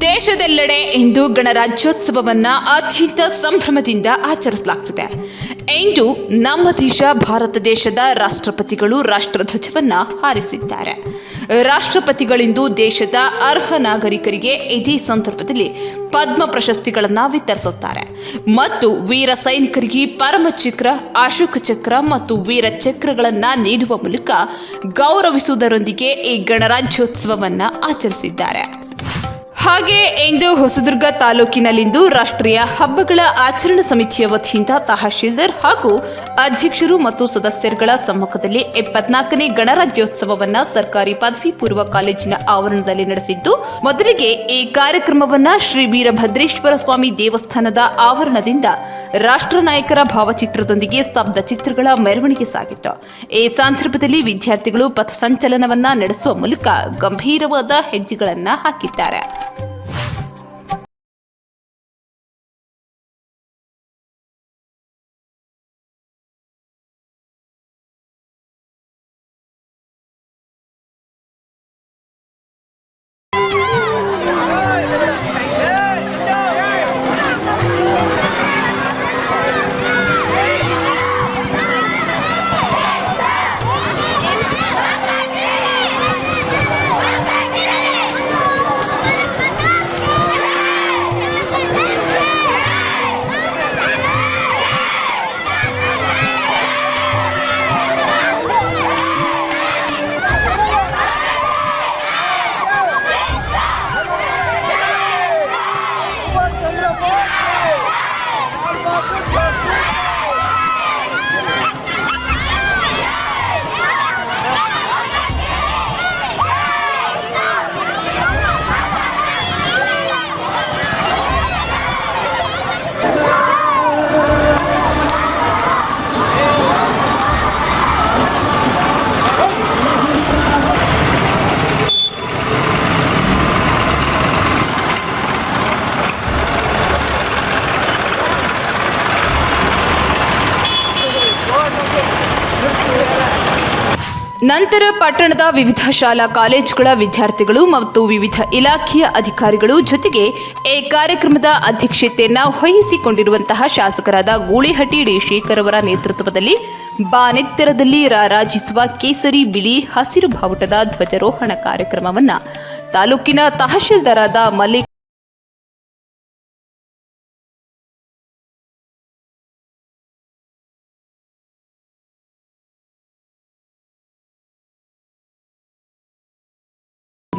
ದೇಶದೆಲ್ಲೆಡೆ ಇಂದು ಗಣರಾಜ್ಯೋತ್ಸವವನ್ನು ಅತ್ಯಂತ ಸಂಭ್ರಮದಿಂದ ಆಚರಿಸಲಾಗ್ತದೆ. ಇಂದು ನಮ್ಮ ದೇಶ ಭಾರತ ದೇಶದ ರಾಷ್ಟ್ರಪತಿಗಳು ರಾಷ್ಟ್ರಧ್ವಜವನ್ನ ಹಾರಿಸಿದ್ದಾರೆ. ರಾಷ್ಟ್ರಪತಿಗಳಿಂದು ದೇಶದ ಅರ್ಹ ನಾಗರಿಕರಿಗೆ ಇದೇ ಸಂದರ್ಭದಲ್ಲಿ ಪದ್ಮ ಪ್ರಶಸ್ತಿಗಳನ್ನು ವಿತರಿಸುತ್ತಾರೆ. ಮತ್ತು ವೀರ ಸೈನಿಕರಿಗೆ ಪರಮ ಚಕ್ರ, ಅಶೋಕ ಚಕ್ರ ಮತ್ತು ವೀರ ಚಕ್ರಗಳನ್ನು ನೀಡುವ ಮೂಲಕ ಗೌರವಿಸುವುದರೊಂದಿಗೆ ಈ ಗಣರಾಜ್ಯೋತ್ಸವವನ್ನ ಆಚರಿಸಿದ್ದಾರೆ. ಹಾಗೆ ಇಂದು ಹೊಸದುರ್ಗ ತಾಲೂಕಿನಲ್ಲಿಂದು ರಾಷ್ಟ್ರೀಯ ಹಬ್ಬಗಳ ಆಚರಣಾ ಸಮಿತಿಯ ವತಿಯಿಂದ ತಹಶೀಲ್ದಾರ್ ಹಾಗೂ ಅಧ್ಯಕ್ಷರು ಮತ್ತು ಸದಸ್ಯರುಗಳ ಸಮ್ಮುಖದಲ್ಲಿ ಎಪ್ಪತ್ನಾಲ್ಕನೇ ಗಣರಾಜ್ಯೋತ್ಸವವನ್ನು ಸರ್ಕಾರಿ ಪದವಿ ಪೂರ್ವ ಕಾಲೇಜಿನ ಆವರಣದಲ್ಲಿ ನಡೆಸಿದ್ದು, ಮೊದಲಿಗೆ ಈ ಕಾರ್ಯಕ್ರಮವನ್ನು ಶ್ರೀ ವೀರಭದ್ರೇಶ್ವರ ಸ್ವಾಮಿ ದೇವಸ್ಥಾನದ ಆವರಣದಿಂದ ರಾಷ್ಟ್ರ ನಾಯಕರ ಭಾವಚಿತ್ರದೊಂದಿಗೆ ಸ್ತಬ್ಧ ಚಿತ್ರಗಳ ಮೆರವಣಿಗೆ ಸಾಗಿತ್ತು. ಈ ಸಂದರ್ಭದಲ್ಲಿ ವಿದ್ಯಾರ್ಥಿಗಳು ಪಥಸಂಚಲನವನ್ನ ನಡೆಸುವ ಮೂಲಕ ಗಂಭೀರವಾದ ಹೆಜ್ಜೆಗಳನ್ನು ಹಾಕಿದ್ದಾರೆ. Up, ನಂತರ ಪಟ್ಟಣದ ವಿವಿಧ ಶಾಲಾ ಕಾಲೇಜುಗಳ ವಿದ್ಯಾರ್ಥಿಗಳು ಮತ್ತು ವಿವಿಧ ಇಲಾಖೆಯ ಅಧಿಕಾರಿಗಳು ಜೊತೆಗೆ ಈ ಕಾರ್ಯಕ್ರಮದ ಅಧ್ಯಕ್ಷತೆಯನ್ನು ವಹಿಸಿಕೊಂಡಿರುವಂತಹ ಶಾಸಕರಾದ ಗೂಳಿಹಟ್ಟಿ ಡಿ ಶೇಖರ್ ಅವರ ನೇತೃತ್ವದಲ್ಲಿ ಬಾನೆತ್ತರದಲ್ಲಿ ರಾರಾಜಿಸುವ ಕೇಸರಿ ಬಿಳಿ ಹಸಿರು ಬಾವುಟದ ಧ್ವಜಾರೋಹಣ ಕಾರ್ಯಕ್ರಮವನ್ನು ತಾಲೂಕಿನ ತಹಶೀಲ್ದಾರಾದ ಮಲ್ಲಿಕ್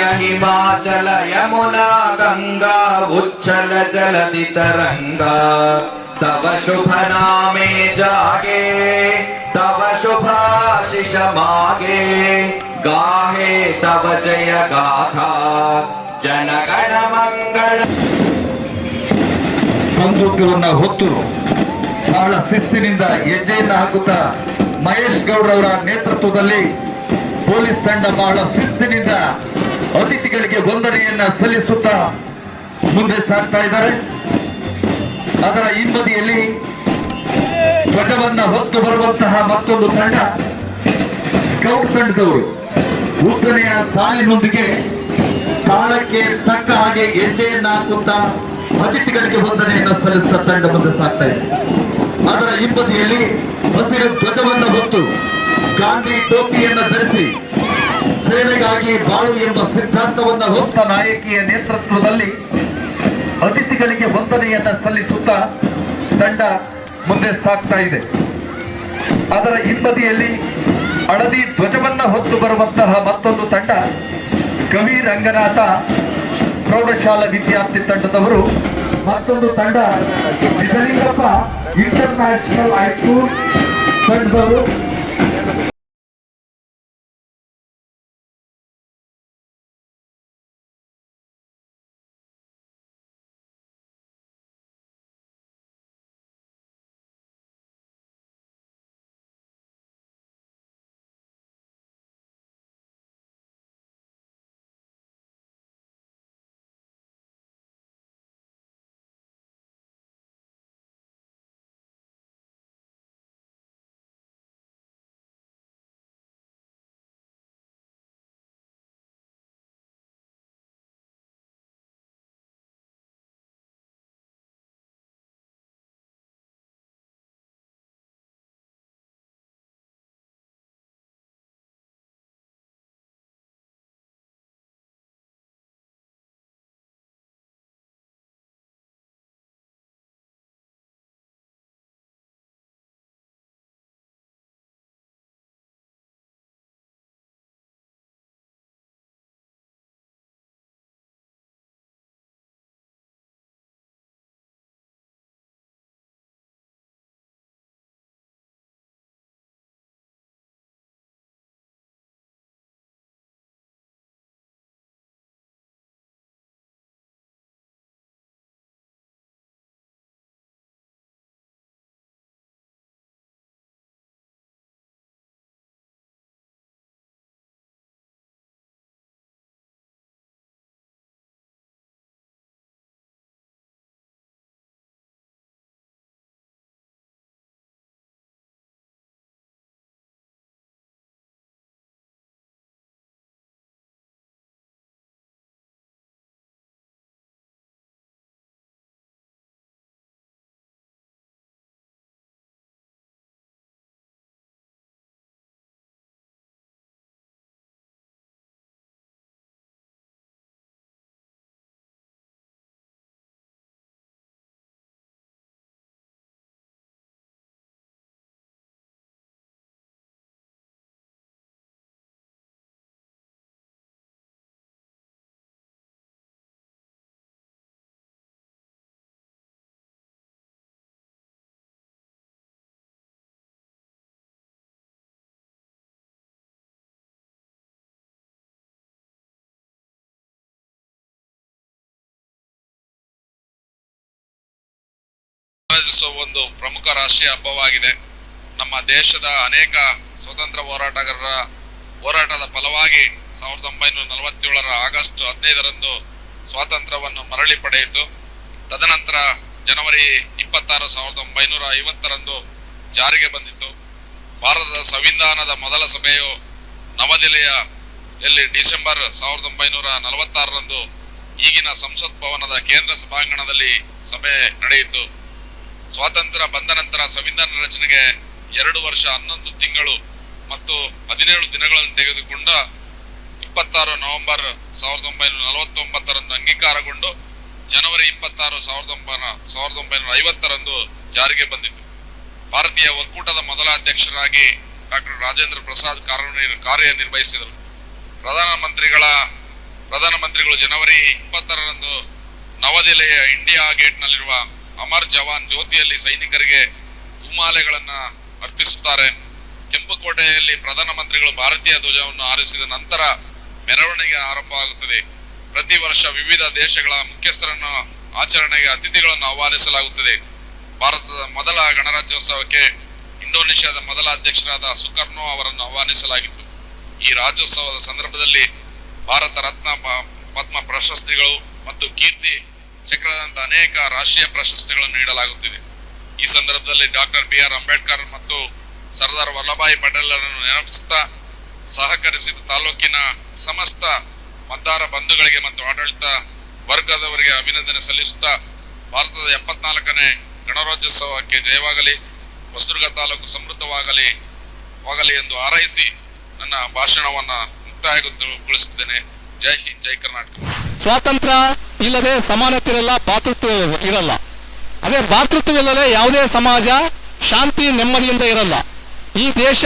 हे भारत भाग्य विधाता पंजाब सिंधु गुजरात मराठा द्राविड उत्कल वंगा विंध्य हिमाचल यमुना गंगा उच्छल जलधि तरंगा तव शुभ नामे जागे तव शुभाशिष मागे गाहे तव जय गाथा जनगण मंगल ಬಂದೂಕವನ್ನ ಹೊತ್ತು ಬಹಳ ಶಿಸ್ತಿನಿಂದ ಹೆಜ್ಜೆಯನ್ನ ಹಾಕುತ್ತಾ ಮಹೇಶ್ ಗೌಡ್ರವರ ನೇತೃತ್ವದಲ್ಲಿ ಪೊಲೀಸ್ ತಂಡ ಬಹಳ ಶಿಸ್ತಿನಿಂದ ಅತಿಥಿಗಳಿಗೆ ವಂದನೆಯನ್ನ ಸಲ್ಲಿಸುತ್ತಾ ಮುಂದೆ ಸಾಗ್ತಾ ಇದ್ದಾರೆ. ಅದರ ಹಿಂಬದಿಯಲ್ಲಿ ಧ್ವಜವನ್ನ ಹೊತ್ತು ಬರುವಂತಹ ಮತ್ತೊಂದು ತಂಡ ಸ್ಕೌಟ್ ತಂಡದವರು. ಉದ್ದನೆಯ ಸಾಲಿನೊಂದಿಗೆ ತಾಳಕ್ಕೆ ತಕ್ಕ ಹಾಗೆ ಹೆಜ್ಜೆಯನ್ನ ಹಾಕುತ್ತಾ ಅತಿಥಿಗಳಿಗೆ ವಂದನೆಯನ್ನ ಸಲ್ಲಿಸುತ್ತಾ ತಂಡ ಮುಂದೆ ಸಾಗ್ತಾ ಇದೆ. ಅದರ ಹಿಂಬದಿಯಲ್ಲಿ ಹಸಿರು ಧ್ವಜವನ್ನು ಹೊತ್ತು ಗಾಂಧಿ ಟೋಪಿಯನ್ನ ಧರಿಸಿ ಸೇವೆಗಾಗಿ ಬಾಳು ಎಂಬ ಸಿದ್ಧಾಂತವನ್ನು ಹೊತ್ತ ನಾಯಕಿಯ ನೇತೃತ್ವದಲ್ಲಿ ಅತಿಥಿಗಳಿಗೆ ವಂದನೆಯನ್ನ ಸಲ್ಲಿಸುತ್ತಾ ತಂಡ ಮುಂದೆ ಸಾಗ್ತಾ ಇದೆ. ಅದರ ಹಿಂಬದಿಯಲ್ಲಿ ಹಳದಿ ಧ್ವಜವನ್ನ ಹೊತ್ತು ಬರುವಂತಹ ಮತ್ತೊಂದು ತಂಡ ಕವಿ ರಂಗನಾಥ ಪ್ರೌಢಶಾಲಾ ವಿದ್ಯಾರ್ಥಿ ತಂಡದವರು. ಮತ್ತೊಂದು ತಂಡ ನಿಜಲಿಂಗಪ್ಪ ಇಂಟರ್ ನ್ಯಾಷನಲ್ ಹೈಸ್ಕೂಲ್ ತಂಡದವರು. ಗಣರಾಜ್ಯೋತ್ಸವ ಒಂದು ಪ್ರಮುಖ ರಾಷ್ಟ್ರೀಯ ಹಬ್ಬವಾಗಿದೆ. ನಮ್ಮ ದೇಶದ ಅನೇಕ ಸ್ವತಂತ್ರ ಹೋರಾಟಗಾರರ ಹೋರಾಟದ ಫಲವಾಗಿ ಸಾವಿರದ ಒಂಬೈನೂರ ನಲವತ್ತೇಳರ ಆಗಸ್ಟ್ ಹದಿನೈದರಂದು ಸ್ವಾತಂತ್ರ್ಯವನ್ನು ಮರಳಿ ಪಡೆಯಿತು. ತದನಂತರ ಜನವರಿ ಇಪ್ಪತ್ತಾರು ಸಾವಿರದ ಒಂಬೈನೂರ ಐವತ್ತರಂದು ಜಾರಿಗೆ ಬಂದಿತ್ತು. ಭಾರತದ ಸಂವಿಧಾನದ ಮೊದಲ ಸಭೆಯು ನವದೆಹಲಿಯ ಎಲ್ಲಿ ಡಿಸೆಂಬರ್ ಸಾವಿರದ ಒಂಬೈನೂರ ನಲವತ್ತಾರರಂದು ಈಗಿನ ಸಂಸತ್ ಭವನದ ಕೇಂದ್ರ ಸಭಾಂಗಣದಲ್ಲಿ ಸಭೆ ನಡೆಯಿತು. ಸ್ವಾತಂತ್ರ್ಯ ಬಂದ ನಂತರ ಸಂವಿಧಾನ ರಚನೆಗೆ ಎರಡು ವರ್ಷ ಹನ್ನೊಂದು ತಿಂಗಳು ಮತ್ತು ಹದಿನೇಳು ದಿನಗಳನ್ನು ತೆಗೆದುಕೊಂಡ ಇಪ್ಪತ್ತಾರು ನವೆಂಬರ್ ಸಾವಿರದ ಒಂಬೈನೂರ ನಲವತ್ತೊಂಬತ್ತರಂದು ಅಂಗೀಕಾರಗೊಂಡು ಜನವರಿ ಇಪ್ಪತ್ತಾರು ಸಾವಿರದ ಒಂಬೈನೂರ ಸಾವಿರದ ಒಂಬೈನೂರ ಐವತ್ತರಂದು ಜಾರಿಗೆ ಬಂದಿತ್ತು. ಭಾರತೀಯ ಒಕ್ಕೂಟದ ಮೊದಲ ಅಧ್ಯಕ್ಷರಾಗಿ ಡಾಕ್ಟರ್ ರಾಜೇಂದ್ರ ಪ್ರಸಾದ್ ಕಾರ್ಯ, ಕಾರ್ಯನಿರ್ವಹಿಸಿದರು. ಪ್ರಧಾನಮಂತ್ರಿಗಳ ಪ್ರಧಾನಮಂತ್ರಿಗಳು ಜನವರಿ ಇಪ್ಪತ್ತರಂದು ನವದೆಹಲಿಯ ಇಂಡಿಯಾ ಗೇಟ್ನಲ್ಲಿರುವ ಅಮರ್ ಜವಾನ್ ಜ್ಯೋತಿಯಲ್ಲಿ ಸೈನಿಕರಿಗೆ ಹೂಮಾಲೆಗಳನ್ನ ಅರ್ಪಿಸುತ್ತಾರೆ. ಕೆಂಪುಕೋಟೆಯಲ್ಲಿ ಪ್ರಧಾನಮಂತ್ರಿಗಳು ಭಾರತೀಯ ಧ್ವಜವನ್ನು ಆರಿಸಿದ ನಂತರ ಮೆರವಣಿಗೆ ಆರಂಭವಾಗುತ್ತದೆ ಪ್ರತಿ ವರ್ಷ ವಿವಿಧ ದೇಶಗಳ ಮುಖ್ಯಸ್ಥರನ್ನು ಆಚರಣೆಗೆ ಅತಿಥಿಗಳನ್ನು ಆಹ್ವಾನಿಸಲಾಗುತ್ತದೆ. ಭಾರತದ ಮೊದಲ ಗಣರಾಜ್ಯೋತ್ಸವಕ್ಕೆ ಇಂಡೋನೇಷ್ಯಾದ ಮೊದಲ ಅಧ್ಯಕ್ಷರಾದ ಸುಕರ್ನೋ ಅವರನ್ನು ಆಹ್ವಾನಿಸಲಾಗಿತ್ತು. ಈ ರಾಜ್ಯೋತ್ಸವದ ಸಂದರ್ಭದಲ್ಲಿ ಭಾರತ ರತ್ನ ಪದ್ಮ ಪ್ರಶಸ್ತಿಗಳು ಮತ್ತು ಕೀರ್ತಿ ಚಕ್ರದಂತ ಅನೇಕ ರಾಷ್ಟ್ರೀಯ ಪ್ರಶಸ್ತಿಗಳನ್ನು ನೀಡಲಾಗುತ್ತಿದೆ. ಈ ಸಂದರ್ಭದಲ್ಲಿ ಡಾಕ್ಟರ್ ಬಿ ಆರ್ ಅಂಬೇಡ್ಕರ್ ಮತ್ತು ಸರ್ದಾರ್ ವಲ್ಲಭಾಯಿ ಪಟೇಲರನ್ನು ನೆನಪಿಸುತ್ತಾ ಸಹಕರಿಸಿದ ತಾಲೂಕಿನ ಸಮಸ್ತ ಮತದಾರ ಬಂಧುಗಳಿಗೆ ಮತ್ತು ಆಡಳಿತ ವರ್ಗದವರಿಗೆ ಅಭಿನಂದನೆ ಸಲ್ಲಿಸುತ್ತಾ ಭಾರತದ ಎಪ್ಪತ್ನಾಲ್ಕನೇ ಗಣರಾಜ್ಯೋತ್ಸವಕ್ಕೆ ಜಯವಾಗಲಿ, ಹೊಸದುರ್ಗ ತಾಲೂಕು ಸಮೃದ್ಧವಾಗಲಿ ಹೋಗಲಿ ಎಂದು ಹಾರೈಸಿ ನನ್ನ ಭಾಷಣವನ್ನು ಮುಕ್ತಾಯಗೊಳಿಸುತ್ತೇನೆ ಜೈ ಹಿಂದ್, ಜೈ ಕರ್ನಾಟಕ. ಸ್ವಾತಂತ್ರ್ಯ ಇಲ್ಲದೆ ಸಮಾನತೆ ಇರಲ್ಲ, ಭಾತೃತ್ವ ಇರಲ್ಲ. ಅದೇ ಭಾತೃತ್ವವಿಲ್ಲದೆ ಯಾವುದೇ ಸಮಾಜ ಶಾಂತಿ ನೆಮ್ಮದಿಯಿಂದ ಇರಲ್ಲ. ಈ ದೇಶ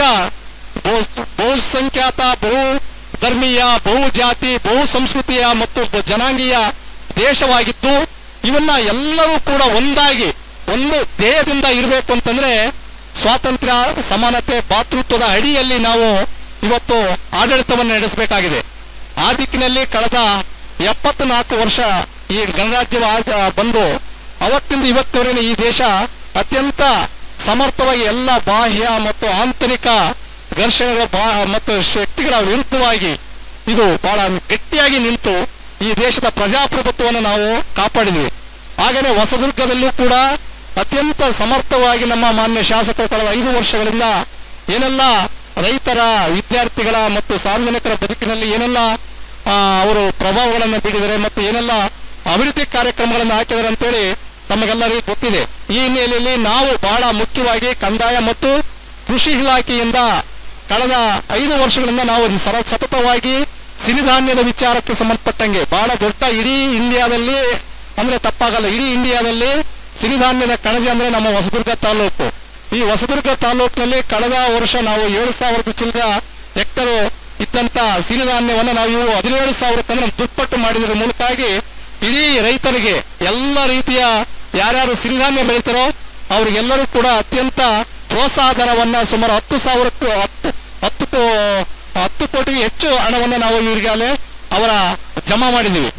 ಬಹು- ಬಹುಸಂಖ್ಯಾತ, ಬಹು ಧರ್ಮೀಯ, ಬಹು ಜಾತಿ, ಬಹು ಸಂಸ್ಕೃತಿಯ ಮತ್ತು ಜನಾಂಗೀಯ ದೇಶವಾಗಿದ್ದು, ಇವನ್ನ ಎಲ್ಲರೂ ಕೂಡ ಒಂದಾಗಿ, ಒಂದು ದೇಹದಿಂದ ಇರಬೇಕು ಅಂತಂದ್ರೆ ಸ್ವಾತಂತ್ರ್ಯ, ಸಮಾನತೆ, ಭಾತೃತ್ವದ ಅಡಿಯಲ್ಲಿ ನಾವು ಇವತ್ತು ಆಡಳಿತವನ್ನು ನಡೆಸಬೇಕಾಗಿದೆ. ಆ ದಿಕ್ಕಿನಲ್ಲಿ ಕಳೆದ ಎಪ್ಪತ್ನಾಲ್ಕು ವರ್ಷ ಈ ಗಣರಾಜ್ಯ ಬಂದು ಅವತ್ತಿಂದ ಇವತ್ತಿನವರೆಗೆ ಈ ದೇಶ ಅತ್ಯಂತ ಸಮರ್ಥವಾಗಿ ಎಲ್ಲ ಬಾಹ್ಯ ಮತ್ತು ಆಂತರಿಕ ಘರ್ಷಣೆಗಳ ಮತ್ತು ಶಕ್ತಿಗಳ ವಿರುದ್ಧವಾಗಿ ಇದು ಬಹಳ ಗಟ್ಟಿಯಾಗಿ ನಿಂತು ಈ ದೇಶದ ಪ್ರಜಾಪ್ರಭುತ್ವವನ್ನು ನಾವು ಕಾಪಾಡಿದ್ವಿ. ಹಾಗೆಯೇ ಹೊಸದುರ್ಗದಲ್ಲೂ ಕೂಡ ಅತ್ಯಂತ ಸಮರ್ಥವಾಗಿ ನಮ್ಮ ಮಾನ್ಯ ಶಾಸಕರು ಕಳೆದ ಐದು ವರ್ಷಗಳಿಂದ ಏನೆಲ್ಲ ರೈತರ ವಿದ್ಯಾರ್ಥಿಗಳ ಮತ್ತು ಸಾರ್ವಜನಿಕರ ಬದುಕಿನಲ್ಲಿ ಏನೆಲ್ಲ ಅವರು ಪ್ರಭಾವಗಳನ್ನು ಬೀರಿದರೆ ಮತ್ತು ಏನೆಲ್ಲ ಅಭಿವೃದ್ಧಿ ಕಾರ್ಯಕ್ರಮಗಳನ್ನು ಹಾಕಿದ್ದಾರೆ ಅಂತೇಳಿ ನಮಗೆಲ್ಲರಿಗೂ ಗೊತ್ತಿದೆ. ಈ ಹಿನ್ನೆಲೆಯಲ್ಲಿ ನಾವು ಬಹಳ ಮುಖ್ಯವಾಗಿ ಕಂದಾಯ ಮತ್ತು ಕೃಷಿ ಇಲಾಖೆಯಿಂದ ಕಳೆದ ಐದು ವರ್ಷಗಳಿಂದ ನಾವು ಸತತವಾಗಿ ಸಿರಿಧಾನ್ಯದ ವಿಚಾರಕ್ಕೆ ಸಂಬಂಧಪಟ್ಟಂಗೆ ಬಹಳ ದೊಡ್ಡ ಇಡೀ ಇಂಡಿಯಾದಲ್ಲಿ ಅಂದ್ರೆ ತಪ್ಪಾಗಲ್ಲ, ಇಡೀ ಇಂಡಿಯಾದಲ್ಲಿ ಸಿರಿಧಾನ್ಯದ ಕಣಜ ಅಂದ್ರೆ ನಮ್ಮ ಹೊಸದುರ್ಗ ತಾಲೂಕು. ಈ ಹೊಸದುರ್ಗ ತಾಲೂಕಿನಲ್ಲಿ ಕಳೆದ ವರ್ಷ ನಾವು ಏಳು ಸಾವಿರದ ಚಿಲ್ಲರ ಹೆಕ್ಟರ್ ಇದ್ದಂತ ಸಿರಿಧಾನ್ಯವನ್ನು ನಾವು ಇವು ಹದಿನೇಳು ಸಾವಿರ ಅಂದ್ರೆ ದುಪ್ಪಟ್ಟು ಮಾಡಿದ್ರ ಮೂಲಕವಾಗಿ ಇಡೀ ರೈತರಿಗೆ ಎಲ್ಲ ರೀತಿಯ ಯಾರ್ಯಾರು ಸಿರಿಧಾನ್ಯ ಬೆಳೀತಾರೋ ಅವ್ರಿಗೆಲ್ಲರೂ ಕೂಡ ಅತ್ಯಂತ ಪ್ರೋತ್ಸಾಹ ಧನವನ್ನ ಸುಮಾರು ಹತ್ತು ಸಾವಿರಕ್ಕೂ ಹತ್ತು ಹತ್ತು ಹತ್ತು ಕೋಟಿಗೆ ಹೆಚ್ಚು ಹಣವನ್ನು ನಾವು ಇವರಿಗಾಗಲೇ ಅವರ ಜಮಾ ಮಾಡಿದ್ದೀವಿ.